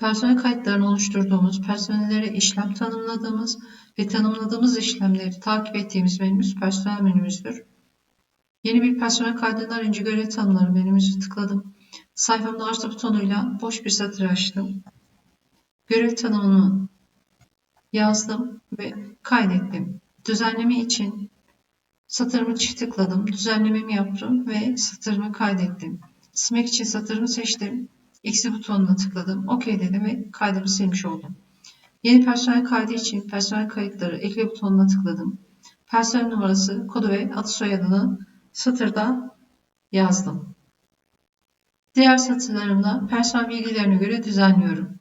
Personel kayıtlarını oluşturduğumuz, personellere işlem tanımladığımız ve tanımladığımız işlemleri takip ettiğimiz menümüz personel menümüzdür. Yeni bir personel kaydından önce görev tanımları menümüzü tıkladım. Sayfamda artı butonuyla boş bir satır açtım. Görev tanımını yazdım ve kaydettim. Düzenleme için satırımı çift tıkladım. Düzenlememi yaptım ve satırımı kaydettim. Silmek için satırımı seçtim. Eksi butonuna tıkladım. OK dedim ve kaydımı silmiş oldum. Yeni personel kaydı için personel kayıtları ekle butonuna tıkladım. Personel numarası, kodu ve adı soyadını satırda yazdım. Diğer satırlarımda personel bilgilerine göre düzenliyorum.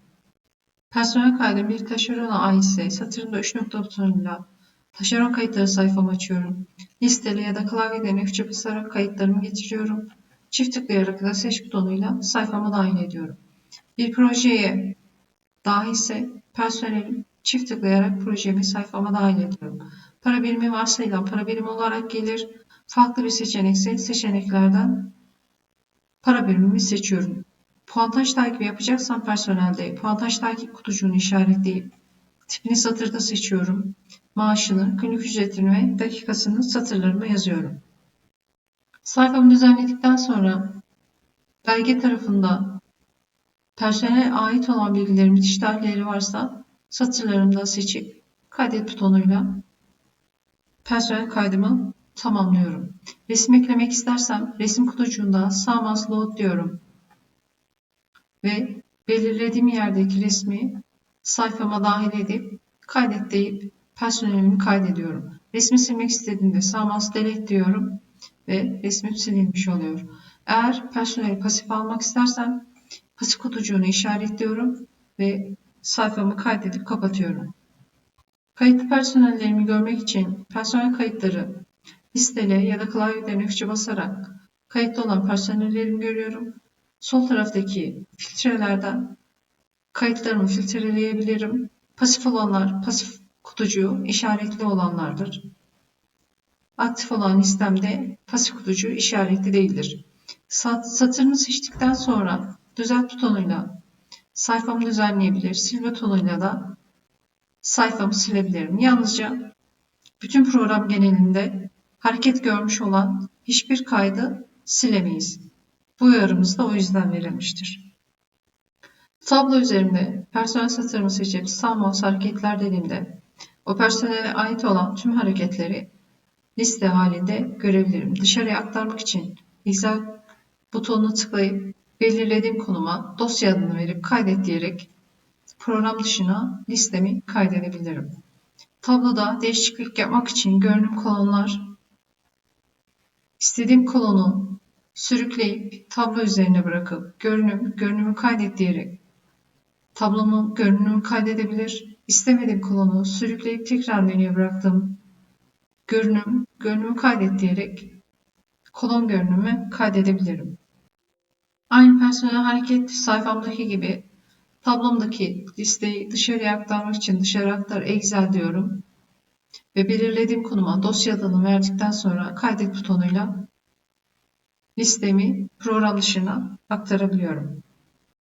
Personel kaydı bir taşerona aitse satırında 3 nokta butonuyla taşeron kayıtları sayfamı açıyorum. Listeli ya da klavyeden F3'e basarak kayıtlarımı getiriyorum. Çift tıklayarak da seç butonuyla sayfama dahil ediyorum. Bir projeye dahilse personelim çift tıklayarak projemi sayfama dahil ediyorum. Para birimi varsayılan para birimi olarak gelir. Farklı bir seçenekse seçeneklerden para birimimi seçiyorum. Puantaj takibi yapacaksam personelde puantaj takip kutucuğunu işaretleyip tipini satırda seçiyorum. Maaşını, günlük ücretini ve dakikasını satırlarıma yazıyorum. Sayfamı düzenledikten sonra belge tarafında personele ait olan bilgilerin bitiş tarihleri varsa satırlarımda seçip kaydet butonuyla personel kaydımı tamamlıyorum. Resim eklemek istersem resim kutucuğunda sağ mouse load diyorum ve belirlediğim yerdeki resmi sayfama dahil edip kaydet deyip personelimi kaydediyorum. Resmi silmek istediğimde sağ mouse delete diyorum ve resmim silinmiş oluyor. Eğer personeli pasif almak istersem pasif kutucuğunu işaretliyorum ve sayfamı kaydedip kapatıyorum. Kayıtlı personellerimi görmek için personel kayıtları listele ya da klavyeden F3'e basarak kayıtlı olan personellerimi görüyorum. Sol taraftaki filtrelerden kayıtlarımı filtreleyebilirim. Pasif olanlar pasif kutucuğu işaretli olanlardır. Aktif olan listemde pasif kutucuğu işaretli değildir. Sat, satırını seçtikten sonra düzelt butonuyla sayfamı düzenleyebilir, sil butonuyla da sayfamı silebilirim. Yalnızca bütün program genelinde hareket görmüş olan hiçbir kaydı silemeyiz. Bu uyarımız da o yüzden verilmiştir. Tablo üzerinde personel satırımı seçip sağ mouse hareketler dediğimde o personele ait olan tüm hareketleri liste halinde görebilirim. Dışarıya aktarmak için Excel butonuna tıklayıp belirlediğim konuma dosya adını verip kaydet diyerek program dışına listemi kaydedebilirim. Tabloda değişiklik yapmak için görünüm kolonlar istediğim kolonu sürükleyip tablo üzerine bırakıp görünüm, görünümü kaydet diyerek tablomu görünümü kaydedebilir. İstemediğim kolonu sürükleyip tekrar menüye bıraktım. Görünüm, görünümü kaydet diyerek kolon görünümü kaydedebilirim. Aynı personel hareket sayfamdaki gibi tablomdaki listeyi dışarıya aktarmak için dışarı aktar Excel diyorum. Ve belirlediğim konuma dosya adını verdikten sonra kaydet butonuyla listemi program dışına aktarabiliyorum.